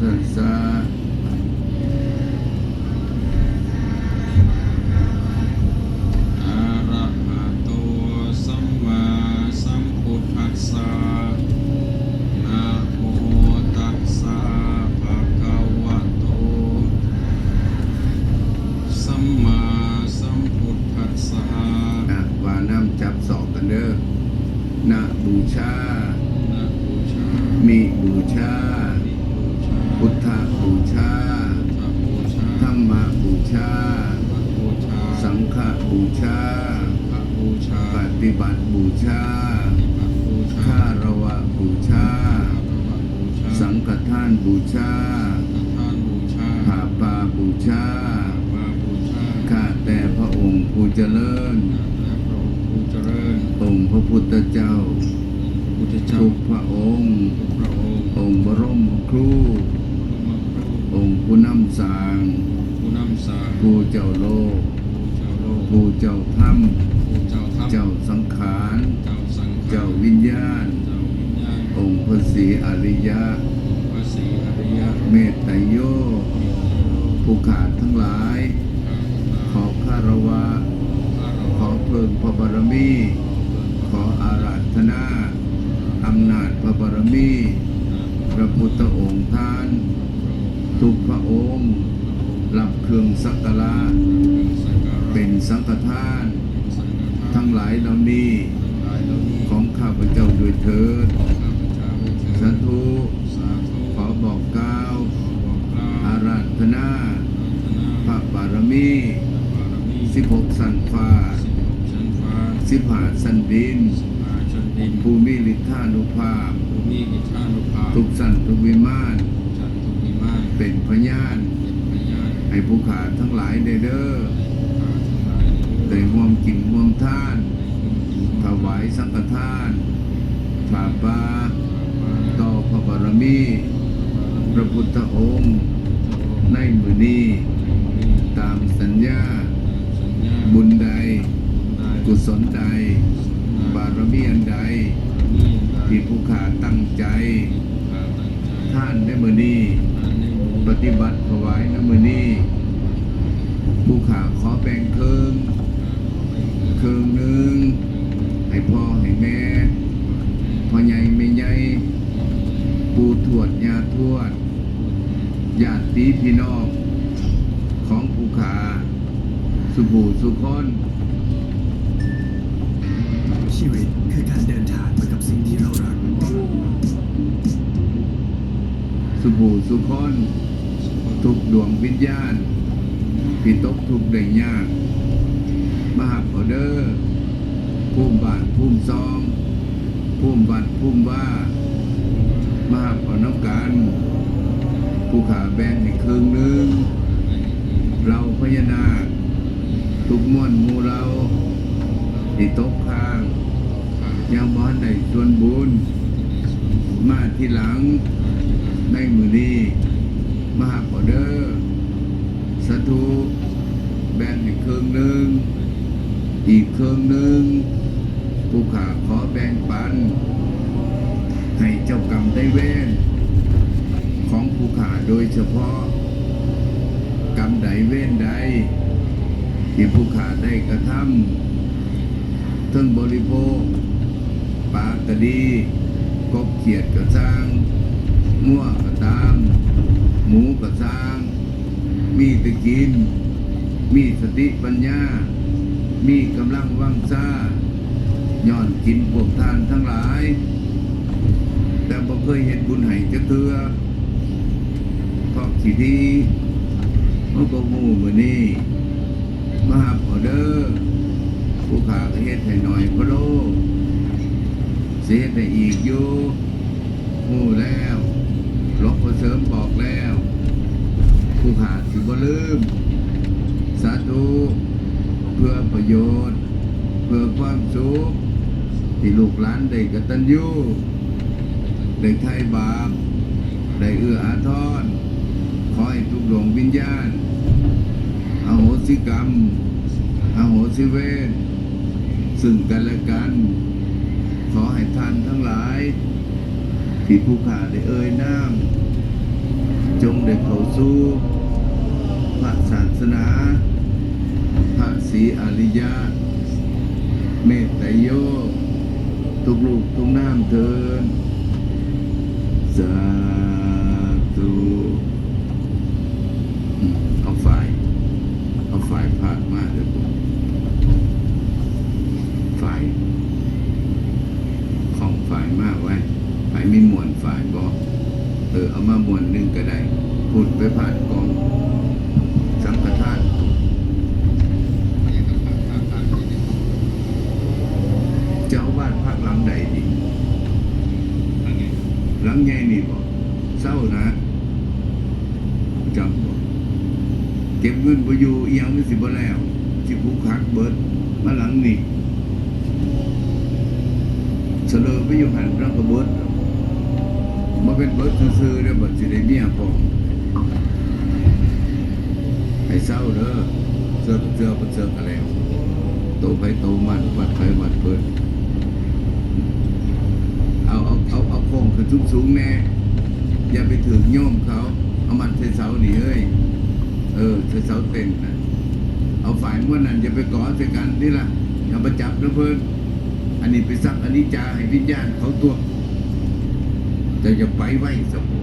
ตั ธรรมบูชา สังฆบูชา ปฏิบัติบูชาฆาระวะบูชา สังฆทานบูชาผาปาบูชาข้าแต่พระองค์ผู้เจริญองค์พระพุทธเจ้าทุกพระองค์ องค์บรมครูองค์ผู้ นำสร้างผู้นำสารผู้เจ้าโลกเจ้าโลกผู้เจ้าธรรมผู้เจ้าธรรมเจ้าสังขาร เจ้าสังฆเจ้าวิญญาณ เจ้าวิญญาณองค์พระศรีอริยะพระศรีอริยะเมตไตรโยผู้ขาดทั้งหลาย ขอคารวะ ขอเพิ่งพระบารมี ขออาราธนาอำนาจพระบารมี พระพุทธองค์ท่าน ทุกพระองค์รับเครื่องสักการะเป็นสังฆทาน ทั้งหลายเหล่านี้ของข้าพเจ้าด้วยเถิดสาธุขอบอกกล่าวอาราธนาพระบารมีสิบหกสันฟ้าสิบหาสันดินภูมิลิทธานุภาพ ทุกสันทุกวิมาน เป็นพยาน ให้ผู้ขาทั้งหลายเด้อได้ห่วมกินห่วมท่าน ถวายสังฆทานฝ่าบาต่อพระบารมี พระพุทธองค์ ในมือนี้ ตามสัญญา บุญใด กุศลใด ติพี่น้องของผู้ขาสุภูสุคนชีวิตคือการเดินทางไปกับสิ่งที่เรารัก สุภูสุคนทุกดวงวิญญาณที่ตกทุกข์ได้ยากมาหับออเดอร์ภูมิบาทภูมิซองภูมิบัตรภูมิว่ามาหับเอาน้ำกั ผู้ขาแบ่งให้ครึ่งหนึ่งเราพญานาคทุกม่วนมูเราที่ตกข้าง ยังบ้านได้ส่วนบุญ มาที่หลังในมือนี้มาหาพอเดอร์สาธุแบ่งให้ครึ่งหนึ่งอีกครึ่งหนึ่งผู้ขาขอแบ่งปัน ให้เจ้ากรรมได้เว้น ของผู้ขาโดยเฉพาะ กรรมใดเว้นใด ที่ผู้ขาได้กระทำทั้งบริโภคปลากระดีกบเขียดกระซังง่วกระตาม หมูกระซังมีตะกิน มีสติปัญญา มีกำลังวังซ่าย้อนกินพวกทานทั้งหลาย แต่บ่เคยเห็นบุญให้จะเถือ เพราะขีดีมันก็งูมือนี่มาหาพอเดอร์ผู้ขาก็เฮ็ดให้หน่อยพะโลเสียแต่อีกอยู่หูแล้วหลวงพ่อเสริมบอกแล้ว ผู้ขาดสิบ่ลืม สาธุเพื่อประโยชน์ เพื่อความสุขที่ลูกหลานได้กตัญญูได้ไถ่บาปได้เอื้ออาทร ขอให้ทุกดวงวิญญาณอโหสิกรรมอโหสิเวรซึ่งกันและกัน ขอให้ท่านทั้งหลาย ที่ผู้ขาได้เอ่ยน้ำจงได้เข้าสู่พระศาสนาพระศรีอริยะ เมตตโย ทุกลูกทุกน้ำเทินสาธุอืมเอาฝ่าย เอาฝ่ายพาดมาเลยผมฝ่าย ของฝ่ายมากไว้ฝ่ายมีมวลฝ่ายบอกเออเอามามวลหนึ่งก็ได้พูดไปผ่านกองสังฆทานไม่อยากจะผ่านเจ้าอาวาดพักหลังใดดีทางนี้หลังใหญ่นี่บอกเศร้านะจำบอกเก็บเงินไปอยู่เอียงนี่สิบ่แล้วสิผูกคักเบิดมาหลังนี่เสลอไปอยู่หันรังกระเบิด มาเป็นเบิร์ดซื่อๆเด้อบัดสิได้เมียพองให้เศร้าเด้อเสือกเสือเสือกอะไรโตไปโตมันวัดไปวัดเปิดเอาเอาเอาเอาโค้งขึ้นสูงๆแน่อย่าไปถึงโยมเขาเอามันใส่เสาหนีเอ้ยเออใส่เสาเต็นนะเอาฝ่ายม้วนนั่นอย่าไปก่อใส่กันนี่ล่ะอย่าไปจับนะเพิ่นอันนี้ไปซักอันนี้จาให้วิญญาณเขาตัว แต่อย่าไปไว้สม